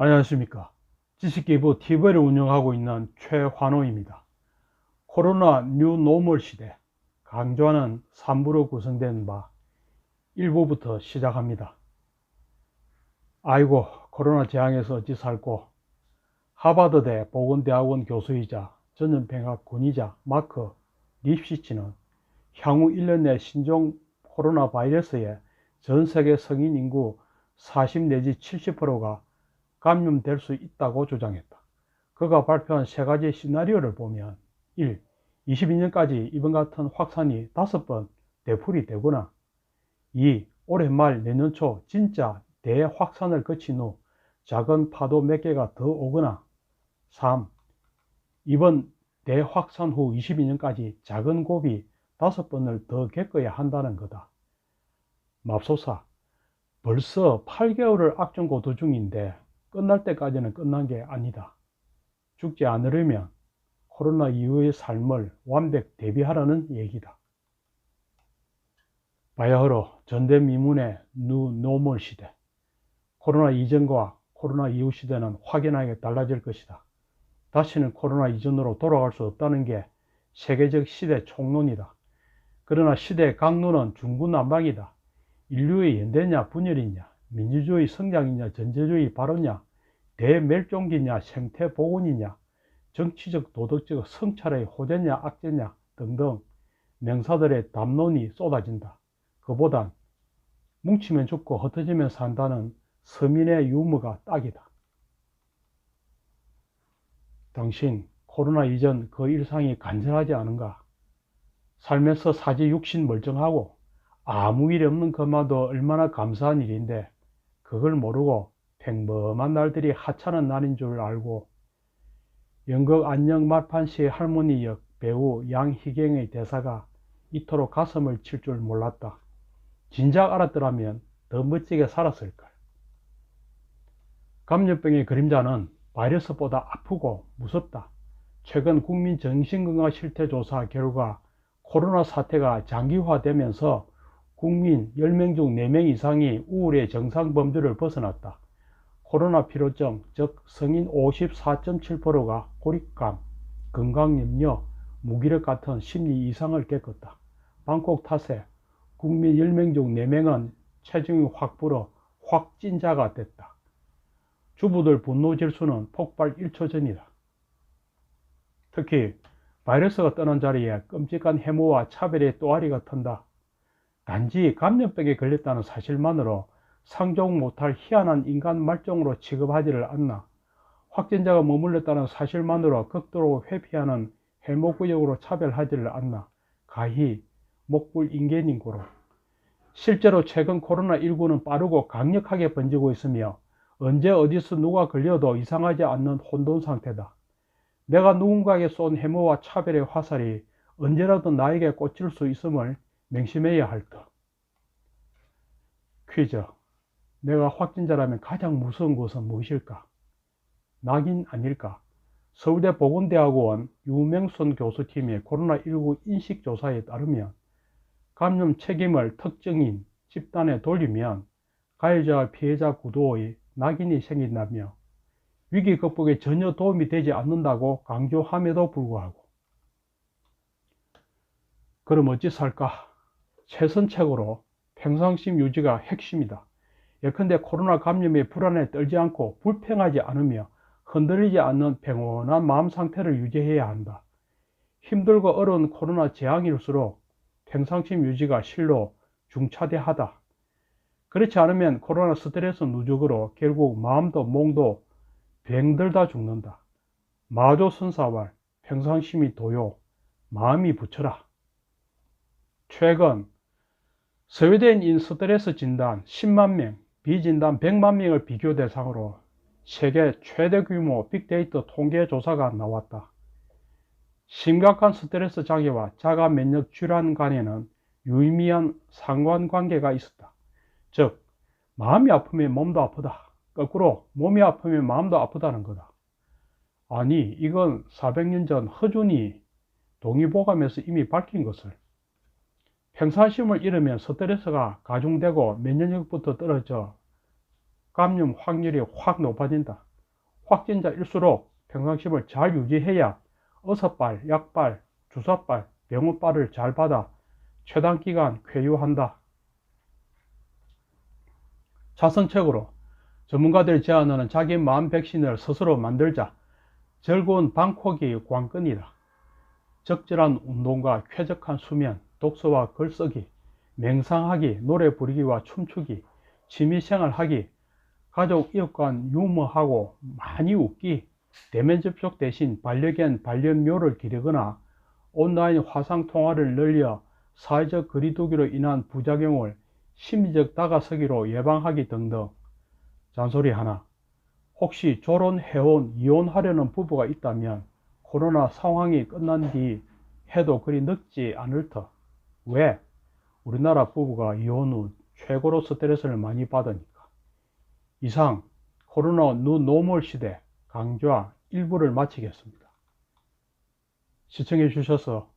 안녕하십니까. 지식기부 TV를 운영하고 있는 최환호입니다. 코로나 뉴 노멀 시대 강조하는 3부로 구성된 바 1부부터 시작합니다. 아이고 코로나 재앙에서 어찌 살고 하버드대 보건대학원 교수이자 전염병학 군이자 마크 립시치는 향후 1년 내 신종 코로나 바이러스에 전 세계 성인 인구 40 내지 70%가 감염될 수 있다고 주장했다. 그가 발표한 세 가지 시나리오를 보면 1. 22년까지 이번 같은 확산이 5번 대풀이 되거나 2. 올해 말 내년 초 진짜 대확산을 거친 후 작은 파도 몇 개가 더 오거나 3. 이번 대확산 후 22년까지 작은 고비 5번을 더 겪어야 한다는 거다. 맙소사 벌써 8개월을 악정고도 중인데 끝날 때까지는 끝난 게 아니다. 죽지 않으려면 코로나 이후의 삶을 완벽 대비하라는 얘기다. 바야흐로 전대미문의 누 노멀 시대. 코로나 이전과 코로나 이후 시대는 확연하게 달라질 것이다. 다시는 코로나 이전으로 돌아갈 수 없다는 게 세계적 시대 총론이다. 그러나 시대의 강론은 중구난방이다. 인류의 연대냐 분열이냐 민주주의 성장이냐 전제주의 발언이냐 대멸종기냐 생태보건이냐 정치적 도덕적 성찰의 호재냐 악재냐 등등 명사들의 담론이 쏟아진다. 그보단 뭉치면 죽고 흩어지면 산다는 서민의 유머가 딱이다. 당신 코로나 이전 그 일상이 간절하지 않은가? 삶에서 사지 육신 멀쩡하고 아무 일 없는 것만도 얼마나 감사한 일인데 그걸 모르고 평범한 날들이 하찮은 날인 줄 알고 연극 안녕 말판시의 할머니 역 배우 양희경의 대사가 이토록 가슴을 칠 줄 몰랐다. 진작 알았더라면 더 멋지게 살았을 걸. 감염병의 그림자는 바이러스보다 아프고 무섭다. 최근 국민 정신건강 실태 조사 결과 코로나 사태가 장기화되면서 국민 10명 중 4명 이상이 우울의 정상 범주를 벗어났다. 코로나 피로증, 즉 성인 54.7%가 고립감, 건강염려, 무기력 같은 심리 이상을 겪었다. 방콕 탓에 국민 10명 중 4명은 체중이 확 불어 확진자가 됐다. 주부들 분노 질수는 폭발 1초 전이다. 특히 바이러스가 떠난 자리에 끔찍한 해모와 차별의 또아리가 턴다. 단지 감염병에 걸렸다는 사실만으로 상종 못할 희한한 인간 말종으로 취급하지를 않나. 확진자가 머물렀다는 사실만으로 극도로 회피하는 해모구역으로 차별하지를 않나. 가히 목불 인간인고로. 실제로 최근 코로나19는 빠르고 강력하게 번지고 있으며 언제 어디서 누가 걸려도 이상하지 않는 혼돈 상태다. 내가 누군가에게 쏜 해모와 차별의 화살이 언제라도 나에게 꽂힐 수 있음을 맹심해야 할 것. 퀴즈. 내가 확진자라면 가장 무서운 것은 무엇일까? 낙인 아닐까? 서울대 보건대학원 유명선 교수팀의 코로나19 인식조사에 따르면 감염 책임을 특정인 집단에 돌리면 가해자와 피해자 구도의 낙인이 생긴다며 위기 극복에 전혀 도움이 되지 않는다고 강조함에도 불구하고 그럼 어찌 살까? 최선책으로 평상심 유지가 핵심이다. 예컨대 코로나 감염에 불안에 떨지 않고 불평하지 않으며 흔들리지 않는 평온한 마음 상태를 유지해야 한다. 힘들고 어려운 코로나 재앙일수록 평상심 유지가 실로 중차대하다. 그렇지 않으면 코로나 스트레스 누적으로 결국 마음도 몸도 병들다 죽는다. 마조 선사왈 평상심이 도요 마음이 붙여라. 최근 스웨덴인 스트레스 진단 10만 명, 비진단 100만 명을 비교 대상으로 세계 최대 규모 빅데이터 통계 조사가 나왔다. 심각한 스트레스 장애와 자가 면역 질환 간에는 유의미한 상관관계가 있었다. 즉, 마음이 아프면 몸도 아프다. 거꾸로 몸이 아프면 마음도 아프다는 거다. 아니, 이건 400년 전 허준이 동의보감에서 이미 밝힌 것을 평사심을 잃으면 스트레스가 가중되고 면역력부터 떨어져 감염 확률이 확 높아진다. 확진자일수록 평상심을 잘 유지해야 어서빨, 약빨, 주사빨, 병원빨을 잘 받아 최단 기간 쾌유한다. 자선책으로 전문가들이 제안하는 자기 마음 백신을 스스로 만들자 즐거운 방콕이 관건이다. 적절한 운동과 쾌적한 수면, 독서와 글쓰기, 맹상하기, 노래 부르기와 춤추기, 취미생활하기, 가족 이웃간 유머하고 많이 웃기, 대면 접촉 대신 반려견, 반려묘를 기르거나 온라인 화상통화를 늘려 사회적 거리두기로 인한 부작용을 심리적 다가서기로 예방하기 등등 잔소리 하나 혹시 졸혼해온 이혼하려는 부부가 있다면 코로나 상황이 끝난 뒤 해도 그리 늦지 않을 터. 왜? 우리나라 부부가 이혼 후 최고로 스트레스를 많이 받으니까. 이상 코로나 누 노멀 시대 강좌 일부를 마치겠습니다. 시청해 주셔서